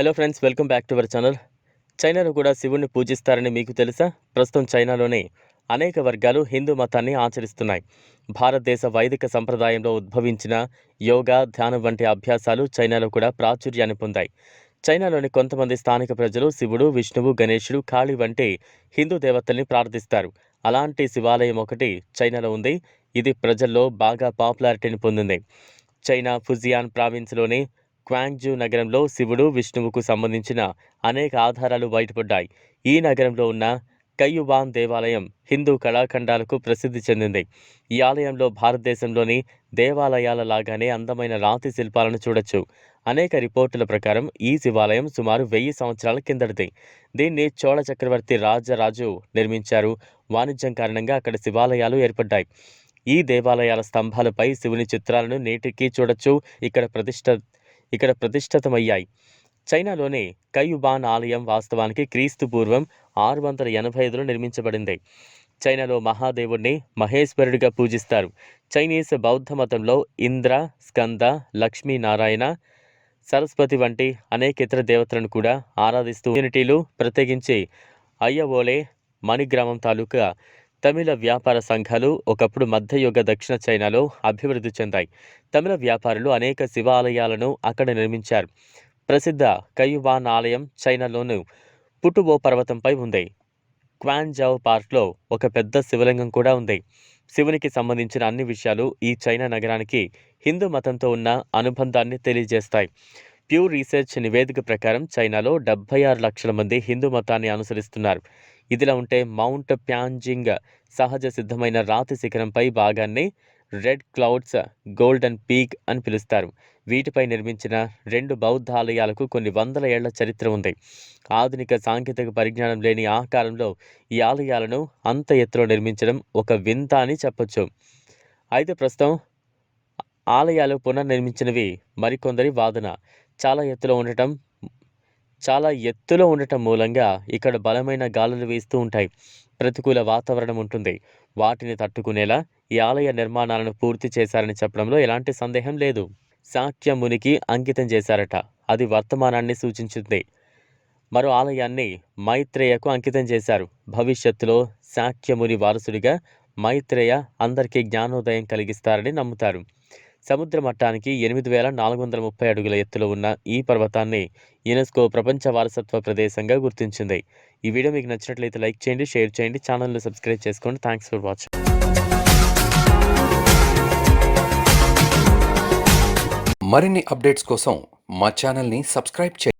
Hello friends welcome back to our channel చైనాలో కూడా శివుణ్ణి పూజిస్తారని మీకు తెలుసా? ప్రస్తుతం చైనాలోనే అనేక వర్గాలు హిందూ మతాన్ని ఆచరిస్తున్నాయి. భారతదేశ వైదిక సంప్రదాయంలో ఉద్భవించిన యోగా ధ్యానం వంటి అభ్యాసాలు చైనాలో కూడా ప్రాచుర్యాన్ని పొందాయి. చైనాలోని కొంతమంది స్థానిక ప్రజలు శివుడు విష్ణువు గణేశుడు కాళి వంటి హిందూ దేవతల్ని ప్రార్థిస్తారు. అలాంటి శివాలయం ఒకటి చైనాలో ఉంది. ఇది ప్రజల్లో బాగా పాపులారిటీని పొందింది. చైనా ఫుజియాన్ ప్రావిన్స్లోని క్వాంగ్జూ నగరంలో శివుడు విష్ణువుకు సంబంధించిన అనేక ఆధారాలు బయటపడ్డాయి. ఈ నగరంలో ఉన్న కయ్యుబాన్ దేవాలయం హిందూ కళాఖండాలకు ప్రసిద్ధి చెందింది. ఈ ఆలయంలో భారతదేశంలోని దేవాలయాల లాగానే అందమైన రాతి శిల్పాలను చూడొచ్చు. అనేక రిపోర్టుల ప్రకారం ఈ శివాలయం సుమారు వెయ్యి సంవత్సరాల కిందటిది. దీన్ని చోళ చక్రవర్తి రాజరాజు నిర్మించారు. వాణిజ్యం కారణంగా అక్కడ శివాలయాలు ఏర్పడ్డాయి. ఈ దేవాలయాల స్తంభాలపై శివుని చిత్రాలను నేటికి చూడొచ్చు. ఇక్కడ ప్రతిష్ట ఇక్కడ ప్రతిష్ఠితమయ్యాయి. చైనాలోని కయుబాన్ ఆలయం వాస్తవానికి క్రీస్తు పూర్వం ఆరు వందల ఎనభై ఐదులో నిర్మించబడింది. చైనాలో మహాదేవుణ్ణి మహేశ్వరుడిగా పూజిస్తారు. చైనీస్ బౌద్ధ మతంలో ఇంద్ర స్కంద లక్ష్మీ నారాయణ సరస్వతి వంటి అనేక ఇతర దేవతలను కూడా ఆరాధిస్తూ యూనిటీలు ప్రత్యేకించి అయ్యవోలే మణిగ్రామం తాలూకా తమిళ వ్యాపార సంఘాలు ఒకప్పుడు మధ్యయుగ దక్షిణ చైనాలో అభివృద్ధి చెందాయి. తమిళ వ్యాపారులు అనేక శివాలయాలను అక్కడ నిర్మించారు. ప్రసిద్ధ కయువాన్ ఆలయం చైనాలోని పుటుబో పర్వతంపై ఉంది. క్వాన్జావ్ పార్క్లో ఒక పెద్ద శివలింగం కూడా ఉంది. శివునికి సంబంధించిన అన్ని విషయాలు ఈ చైనా నగరానికి హిందూ మతంతో ఉన్న అనుబంధాన్ని తెలియజేస్తాయి. ప్యూర్ రీసెర్చ్ నివేదిక ప్రకారం చైనాలో డెబ్బై ఆరు లక్షల మంది హిందూ మతాన్ని అనుసరిస్తున్నారు. ఇదిలా ఉంటే మౌంట్ ప్యాంజింగ్ సహజ సిద్ధమైన రాతి శిఖరంపై భాగాన్ని రెడ్ క్లౌడ్స్ గోల్డెన్ పీక్ అని పిలుస్తారు. వీటిపై నిర్మించిన రెండు బౌద్ధ ఆలయాలకు కొన్ని వందల ఏళ్ళ చరిత్ర ఉంది. ఆధునిక సాంకేతిక పరిజ్ఞానం లేని ఆ కాలంలో ఈ ఆలయాలను అంత ఎత్తులో నిర్మించడం ఒక వింత అని చెప్పొచ్చు. అయితే ప్రస్తుతం ఆలయాలు పునర్నిర్మించినవి మరికొందరి వాదన. చాలా ఎత్తులో ఉండటం చాలా ఎత్తులో ఉండటం మూలంగా ఇక్కడ బలమైన గాలులు వీస్తూ ఉంటాయి. ప్రతికూల వాతావరణం ఉంటుంది. వాటిని తట్టుకునేలా ఈ ఆలయ నిర్మాణాలను పూర్తి చేశారని చెప్పడంలో ఎలాంటి సందేహం లేదు. శాక్యమునికి అంకితం చేశారట. అది వర్తమానాన్ని సూచించింది. మరో ఆలయాన్ని మైత్రేయకు అంకితం చేశారు. భవిష్యత్తులో శాక్యముని వారసుడిగా మైత్రేయ అందరికీ జ్ఞానోదయం కలిగిస్తారని నమ్ముతారు. సముద్ర మట్టానికి ఎనిమిది వేల నాలుగు వందల ముప్పై అడుగుల ఎత్తులో ఉన్న ఈ పర్వతాన్ని యునెస్కో ప్రపంచ వారసత్వ ప్రదేశంగా గుర్తించింది. ఈ వీడియో మీకు నచ్చినట్లయితే లైక్ చేయండి షేర్ చేయండి ఛానల్ని సబ్స్క్రైబ్ చేసుకోండి. Thanks for watching. మరిన్ని అప్డేట్స్ కోసం మా ఛానల్ని సబ్స్క్రైబ్ చేయండి.